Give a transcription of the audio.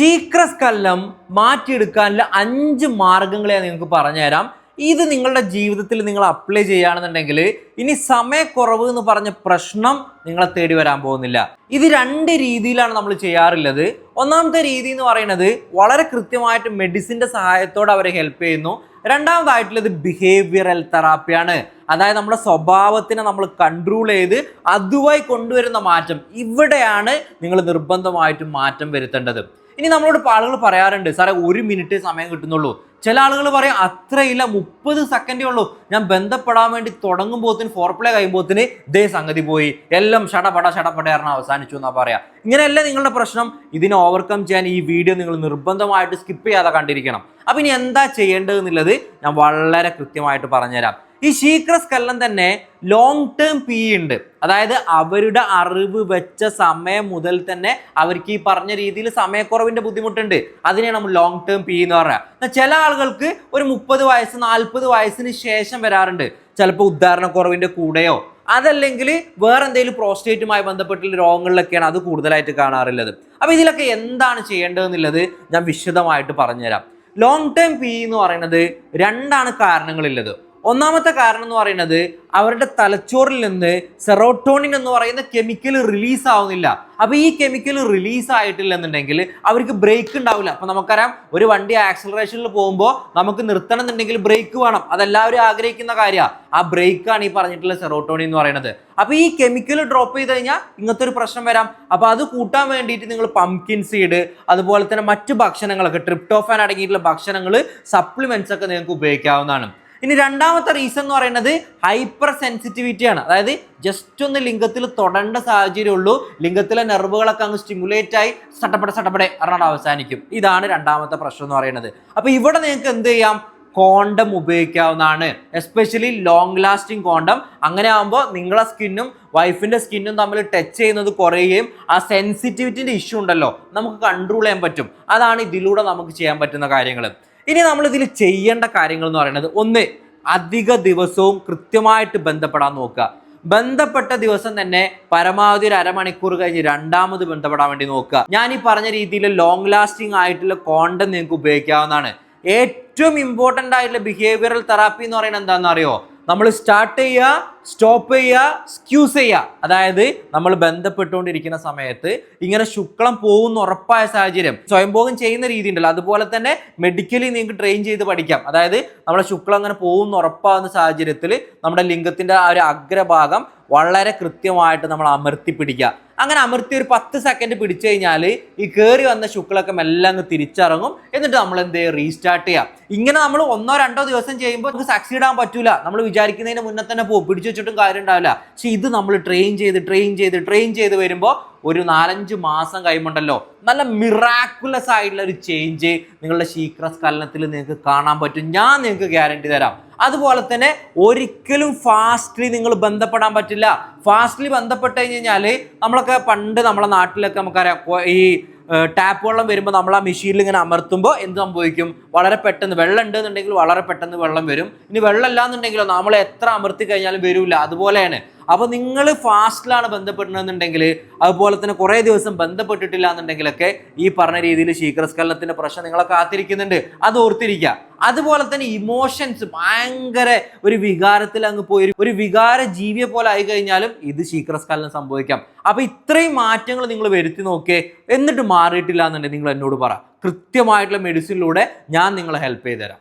ശീക്രസ്കല്ലം മാറ്റിയെടുക്കാനുള്ള അഞ്ച് മാർഗങ്ങളെ നിങ്ങൾക്ക് പറഞ്ഞുതരാം. ഇത് നിങ്ങളുടെ ജീവിതത്തിൽ നിങ്ങൾ അപ്ലൈ ചെയ്യുകയാണെന്നുണ്ടെങ്കിൽ ഇനി സമയക്കുറവ് എന്ന് പറഞ്ഞ പ്രശ്നം നിങ്ങളെ തേടി വരാൻ പോകുന്നില്ല. ഇത് രണ്ട് രീതിയിലാണ് നമ്മൾ ചെയ്യാറുള്ളത്. ഒന്നാമത്തെ രീതി എന്ന് പറയുന്നത് വളരെ കൃത്യമായിട്ട് മെഡിസിന്റെ സഹായത്തോടെ അവരെ ഹെൽപ്പ് ചെയ്യുന്നു. രണ്ടാമതായിട്ടുള്ളത് ബിഹേവിയറൽ തെറാപ്പിയാണ് അതായത് നമ്മുടെ സ്വഭാവത്തിനെ നമ്മൾ കൺട്രോൾ ചെയ്ത് അതുമായി കൊണ്ടുവരുന്ന മാറ്റം. ഇവിടെയാണ് നിങ്ങൾ നിർബന്ധമായിട്ടും മാറ്റം വരുത്തേണ്ടത്. ഇനി നമ്മളോട് ഇപ്പോൾ ആളുകൾ പറയാറുണ്ട് സാറേ ഒരു മിനിറ്റ് സമയം കിട്ടുന്നുള്ളൂ. ചില ആളുകൾ പറയും അത്രയില്ല മുപ്പത് സെക്കൻഡേ ഉള്ളൂ. ഞാൻ ബന്ധപ്പെടാൻ വേണ്ടി തുടങ്ങുമ്പോത്തിന് ഫോർ പ്ലേ കഴിയുമ്പോത്തിന് ഇതേ സംഗതി പോയി. എല്ലാം ഷടപട ഷടപട അവസാനിച്ചു എന്നാ പറയാ. ഇങ്ങനെയല്ല നിങ്ങളുടെ പ്രശ്നം? ഇതിനെ ഓവർകം ചെയ്യാൻ ഈ വീഡിയോ നിങ്ങൾ നിർബന്ധമായിട്ട് സ്കിപ്പ് ചെയ്യാതെ കണ്ടിരിക്കണം. അപ്പൊ ഇനി എന്താ ചെയ്യേണ്ടത് എന്നുള്ളത് ഞാൻ വളരെ കൃത്യമായിട്ട് പറഞ്ഞുതരാം. ഈ ശീക്രസ്കല്ലം തന്നെ ലോങ് ടേം പി ഉണ്ട്. അതായത് അവരുടെ അറിവ് വെച്ച സമയം മുതൽ തന്നെ അവർക്ക് ഈ പറഞ്ഞ രീതിയിൽ സമയക്കുറവിന്റെ ബുദ്ധിമുട്ടുണ്ട്. അതിനെ നമ്മൾ ലോങ് ടേം പി എന്ന് പറയുക ചില ആളുകൾക്ക് ഒരു മുപ്പത് വയസ്സ് നാൽപ്പത് വയസ്സിന് ശേഷം വരാറുണ്ട്. ചിലപ്പോൾ ഉദ്ധാരണക്കുറവിന്റെ കൂടെയോ അതല്ലെങ്കിൽ വേറെ എന്തെങ്കിലും പ്രോസ്റ്റേറ്റുമായി ബന്ധപ്പെട്ടുള്ള രോഗങ്ങളിലൊക്കെയാണ് അത് കൂടുതലായിട്ട് കാണാറുള്ളത്. അപ്പോൾ ഇതിലൊക്കെ എന്താണ് ചെയ്യേണ്ടതെന്നുള്ളത് ഞാൻ വിശദമായിട്ട് പറഞ്ഞുതരാം. ലോങ് ടേം പി എന്ന് പറയുന്നത് രണ്ടാണ് കാരണങ്ങളുള്ളത്. ഒന്നാമത്തെ കാരണം എന്ന് പറയുന്നത് അവരുടെ തലച്ചോറിൽ നിന്ന് സെറോട്ടോണിൻ എന്ന് പറയുന്ന കെമിക്കൽ റിലീസ് ആവുന്നില്ല. അപ്പൊ ഈ കെമിക്കൽ റിലീസ് ആയിട്ടില്ല എന്നുണ്ടെങ്കിൽ അവർക്ക് ബ്രേക്ക് ഉണ്ടാവില്ല. അപ്പൊ നമുക്കറിയാം ഒരു വണ്ടി ആക്സലറേഷനിൽ പോകുമ്പോൾ നമുക്ക് നിർത്തണം എന്നുണ്ടെങ്കിൽ ബ്രേക്ക് വേണം. അതെല്ലാവരും ആഗ്രഹിക്കുന്ന കാര്യമാണ് ആ ബ്രേക്കാണ് ഈ പറഞ്ഞിട്ടുള്ള സെറോട്ടോണിൻ എന്ന് പറയുന്നത്. അപ്പൊ ഈ കെമിക്കൽ ഡ്രോപ്പ് ചെയ്ത് കഴിഞ്ഞാൽ ഇങ്ങനത്തെ ഒരു പ്രശ്നം വരാം. അപ്പൊ അത് കൂട്ടാൻ വേണ്ടിയിട്ട് നിങ്ങൾ പംകിൻ സീഡ് അതുപോലെ തന്നെ മറ്റ് ഭക്ഷണങ്ങളൊക്കെ ട്രിപ്റ്റോഫാൻ അടങ്ങിയിട്ടുള്ള ഭക്ഷണങ്ങൾ സപ്ലിമെന്റ്സ് ഒക്കെ നിങ്ങൾക്ക് ഉപയോഗിക്കാവുന്നതാണ്. ഇനി രണ്ടാമത്തെ റീസൺ എന്ന് പറയുന്നത് ഹൈപ്പർ സെൻസിറ്റിവിറ്റി ആണ്. അതായത് ജസ്റ്റ് ഒന്ന് ലിംഗത്തിൽ തൊടേണ്ട സാഹചര്യം ഉള്ളൂ. ലിംഗത്തിലെ നെർവുകളൊക്കെ അങ്ങ് സ്റ്റിമുലേറ്റ് ആയി സട്ടപ്പെടെ സട്ടപ്പടെ പറഞ്ഞാൽ അവസാനിക്കും. ഇതാണ് രണ്ടാമത്തെ പ്രശ്നം എന്ന് പറയുന്നത്. അപ്പോൾ ഇവിടെ നിങ്ങൾക്ക് എന്ത് ചെയ്യാം? കോണ്ടം ഉപയോഗിക്കാവുന്നതാണ്. എസ്പെഷ്യലി ലോങ് ലാസ്റ്റിംഗ് കോണ്ടം അങ്ങനെ ആകുമ്പോൾ നിങ്ങളെ സ്കിന്നും വൈഫിന്റെ സ്കിന്നും തമ്മിൽ ടച്ച് ചെയ്യുന്നത് കുറയുകയും ആ സെൻസിറ്റിവിറ്റിന്റെ ഇഷ്യൂ ഉണ്ടല്ലോ നമുക്ക് കൺട്രോൾ ചെയ്യാൻ പറ്റും. അതാണ് ഇതിലൂടെ നമുക്ക് ചെയ്യാൻ പറ്റുന്ന കാര്യങ്ങൾ ഇനി നമ്മൾ ഇതിൽ ചെയ്യേണ്ട കാര്യങ്ങൾ എന്ന് പറയുന്നത് ഒന്ന് അധിക ദിവസവും കൃത്യമായിട്ട് ബന്ധപ്പെടാൻ നോക്കുക. ബന്ധപ്പെട്ട ദിവസം തന്നെ പരമാവധി ഒരു അരമണിക്കൂർ കഴിഞ്ഞ് രണ്ടാമത് ബന്ധപ്പെടാൻ വേണ്ടി നോക്കുക. ഞാൻ ഈ പറഞ്ഞ രീതിയിൽ ലോങ് ലാസ്റ്റിംഗ് ആയിട്ടുള്ള കോണ്ടന്റ് നിങ്ങൾക്ക് ഉപയോഗിക്കാവുന്നതാണ്. ഏറ്റവും ഇമ്പോർട്ടന്റ് ആയിട്ടുള്ള ബിഹേവിയറൽ തെറാപ്പി എന്ന് പറയുന്നത് എന്താണെന്ന് അറിയോ നമ്മൾ സ്റ്റാർട്ട് ചെയ്യുക സ്റ്റോപ്പ് ചെയ്യുക സ്ക്യൂസ് ചെയ്യുക. അതായത് നമ്മൾ ബന്ധപ്പെട്ടുകൊണ്ടിരിക്കുന്ന സമയത്ത് ഇങ്ങനെ ശുക്ലം പോകുന്ന ഉറപ്പായ സാഹചര്യം. സ്വയംഭോഗം ചെയ്യുന്ന രീതി ഉണ്ടല്ലോ അതുപോലെ തന്നെ മെഡിക്കലി നിങ്ങൾക്ക് ട്രെയിൻ ചെയ്ത് പഠിക്കാം. അതായത് നമ്മുടെ ശുക്ലം അങ്ങനെ പോകുന്ന ഉറപ്പാകുന്ന സാഹചര്യത്തിൽ നമ്മുടെ ലിംഗത്തിന്റെ ആ ഒരു അഗ്രഭാഗം വളരെ കൃത്യമായിട്ട് നമ്മൾ അമർത്തി പിടിക്കുക. അങ്ങനെ അമർത്തി ഒരു പത്ത് സെക്കൻഡ് പിടിച്ചു കഴിഞ്ഞാൽ ഈ കയറി വന്ന ശുക്ലൊക്കെ മെല്ലെ അങ്ങ് തിരിച്ചിറങ്ങും. എന്നിട്ട് നമ്മൾ എന്ത് ചെയ്യുക റീസ്റ്റാർട്ട് ചെയ്യാം ഇങ്ങനെ നമ്മൾ ഒന്നോ രണ്ടോ ദിവസം ചെയ്യുമ്പോൾ നമുക്ക് സക്സീഡ് ആകാൻ പറ്റൂല. നമ്മൾ വിചാരിക്കുന്നതിന് മുന്നേ തന്നെ പോകും. പിടിച്ചു വെച്ചിട്ടും കാര്യം ഉണ്ടാവില്ല പക്ഷെ ഇത് നമ്മൾ ട്രെയിൻ ചെയ്ത് ട്രെയിൻ ചെയ്ത് ട്രെയിൻ ചെയ്ത് വരുമ്പോൾ ഒരു നാലഞ്ച് മാസം കഴിയുമ്പോണ്ടല്ലോ നല്ല മിറാക്കുലസ് ആയിട്ടുള്ള ഒരു ചേഞ്ച് നിങ്ങളുടെ ശീക്രസ്കലനത്തിൽ നിങ്ങൾക്ക് കാണാൻ പറ്റും. ഞാൻ നിങ്ങൾക്ക് ഗ്യാരണ്ടി തരാം. അതുപോലെ തന്നെ ഒരിക്കലും ഫാസ്റ്റ്ലി നിങ്ങൾ ബന്ധപ്പെടാൻ പറ്റില്ല. ഫാസ്റ്റ്ലി ബന്ധപ്പെട്ട് കഴിഞ്ഞ് കഴിഞ്ഞാൽ നമ്മളൊക്കെ പണ്ട് നമ്മളെ നാട്ടിലൊക്കെ നമുക്കറിയാം ഈ ടാപ്പ് വെള്ളം വരുമ്പോൾ നമ്മൾ ആ മെഷീനിൽ ഇങ്ങനെ അമർത്തുമ്പോൾ എന്ത് സംഭവിക്കും? വളരെ പെട്ടെന്ന് വെള്ളം ഉണ്ടെന്നുണ്ടെങ്കിൽ വളരെ പെട്ടെന്ന് വെള്ളം വരും. ഇനി വെള്ളം ഇല്ലാന്നുണ്ടെങ്കിലോ നമ്മൾ എത്ര അമർത്തി കഴിഞ്ഞാലും വരില്ല അതുപോലെയാണ് അപ്പോൾ നിങ്ങൾ ഫാസ്റ്റിലാണ് ബന്ധപ്പെടുന്നതെന്നുണ്ടെങ്കിൽ അതുപോലെ തന്നെ കുറേ ദിവസം ബന്ധപ്പെട്ടിട്ടില്ല എന്നുണ്ടെങ്കിലൊക്കെ ഈ പറഞ്ഞ രീതിയിൽ ശീഘ്രസ്ഖലനത്തിന്റെ പ്രശ്നം നിങ്ങളെ കാത്തിരിക്കുന്നുണ്ട്. അത് ഓർത്തിരിക്കുക. അതുപോലെ തന്നെ ഇമോഷൻസ് ഭയങ്കര ഒരു വികാരത്തിൽ അങ്ങ് പോയി. ഒരു- വികാര ജീവിയെ പോലെ ആയി കഴിഞ്ഞാലും ഇത് ശീഘ്രസ്ഖലനം സംഭവിക്കാം. അപ്പൊ ഇത്രയും മാറ്റങ്ങൾ നിങ്ങൾ വരുത്തി നോക്കിയേ. എന്നിട്ട് മാറിയിട്ടില്ല എന്നുണ്ടെങ്കിൽ നിങ്ങൾ എന്നോട് പറ. കൃത്യമായിട്ടുള്ള മെഡിസിനിലൂടെ ഞാൻ നിങ്ങളെ ഹെൽപ്പ് ചെയ്തു തരാം